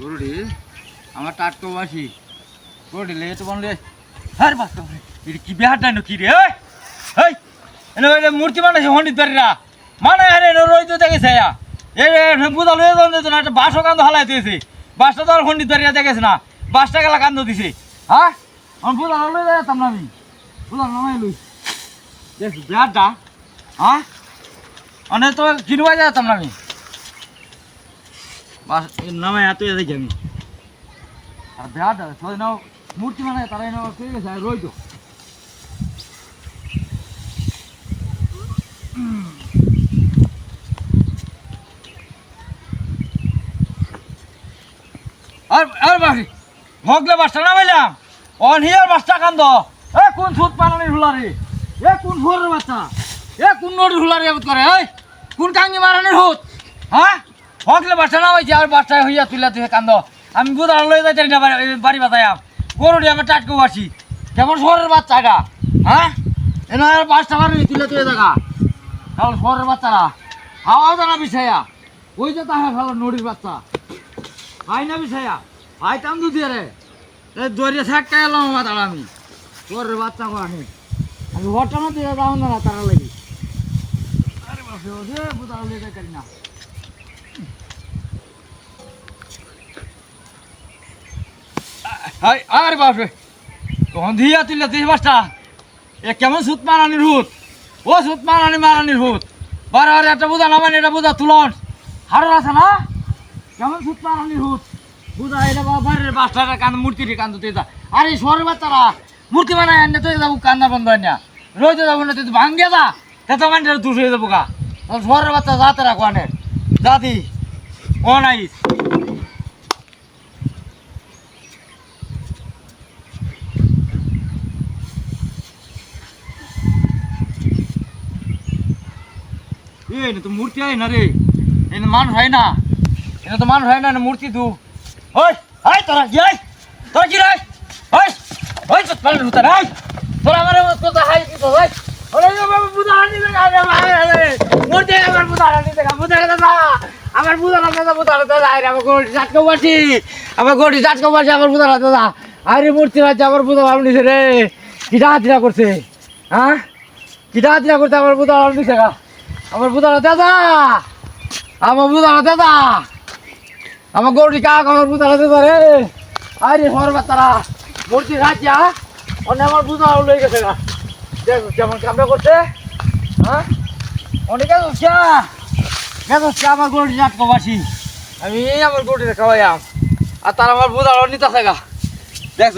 গরুটি, আমার টাটকা বাসি। গরুটি লে তো বললে আরে বাস কি বিহার ডাইনো কি রে এই এনে মূর্তি বানাইছে বাড়িরা। মানে আরে রই তো দেখেছে এ বুঝা লয়ে যান দিত না একটা বাসও কান্দ হালাই দিয়েছে। বাসটা তো আর বাড়িরা দেখেছে না। বাসটা গেলা কান্দ দিছে। হ্যাঁ আমি বুঝা লয়ে যেতাম না আমি। বুঝা নামাই লই। দেখ বিহারটা হ্যাঁ অনেক তো কিনবা যেতাম না আমি। বাস নামে এত দেখি আমি। আর বিহার সবাই নাও, মূর্তি মানে তারাই নাও ঠিক আছে রই তো আর আর বাকি, ভগলে বাসটা নামাইলাম। অন হিয়ার বাসটা কান্দ। এ কোন সুদ পানানির হুলারে? এ কোন ভোরের বাচ্চা? এ কোন নদীর হুলারে করে? এই, কোন কাঙ্গি মারানির হুত হ্যাঁ? ভগলে না হয়েছে, আর বাসটা হইয়া তুইলা তুই কান্দ। আমি বুধার লয়ে যাইতে না বাড়ি বাড়ি বাতায়াম গরুটি আমি টাটকে বাসি কেমন শহরের বাচ্চা এটা হ্যাঁ? এনে আর বাসটা মারি তুলে তুলে দেখা তাহলে শহরের বাচ্চারা হাওয়া জানা বিছাইয়া। ওই যে তাহলে ভালো নদীর বাচ্চা। ভাই না বিছাইয়া। ভাই তাম দুধ রে। এই দরিয়া থাকতে এলাম আমার আমি। তোর বাচ্চা করে আমি। ঘটনা দিয়ে যাও না তারা লাগি। আরে বাপরে বুঝা হলে যাই না। হাই, আরে বাপরে। দিয়া তুললে তিরিশ পাঁচটা এ কেমন সুত মারানির হুত? ও সুত মারানি মারানির হুত। বারে বারে, একটা বোঝা নামানি এটা বোঝা তুলন। হাড় আছে না? কেমন সুত মারানির হুত? বুঝা এটা বাড়ির বাসটা কান্দ মূর্তির কান্দ তুই যা। আরে শহরের বাচ্চারা, মূর্তি বানায় আনলে তুই যাব, কান্না বন্ধ হয় না। রোজ যাব না, তুই ভাঙ্গে যা। তে তো মানে দুষ হয়ে যাব গা। শহরের বাচ্চা যাতে রাখো আনে। জাতি ও মূর্তি হয় না রে। এই মানুষ হয় না। এটা তো মানুষ হয় না মূর্তি তু। ওই হাই তোরা, কি হাই তোরা কি রে আরে মূর্তি আমার বুদা আনি দে বুদা দাদা আমার বুদা দাদা বুদা দাদা আরে আমার গোড়ি জাটকা বাটি আমার গোড়ি জাটকা বাটি আমার বুদা দাদা আরে মূর্তি রাজ, আমার বুদা আপনি রে। কিটা করছে হ্যাঁ? কিটা হাতিরা করছে, আমার আমার বুদারা দাদা! আমার বুদারা দাদা! আমার গরুটি কাক, আমার বুদারা দাদা রে! আরে সর বাচ্চারা! মূর্তি রাজিয়া অনেক আমার বুদারা লয়ে গেছে গা। দেখ কেমন কামড়া করছে হ্যাঁ? অনেক গেছে গেছে আমার গরুটি জাটকা বাসি আমি আমার গরুটি খাওয়াইয়াম। আর তার আমার বুদারা নিতে গা। দেখছ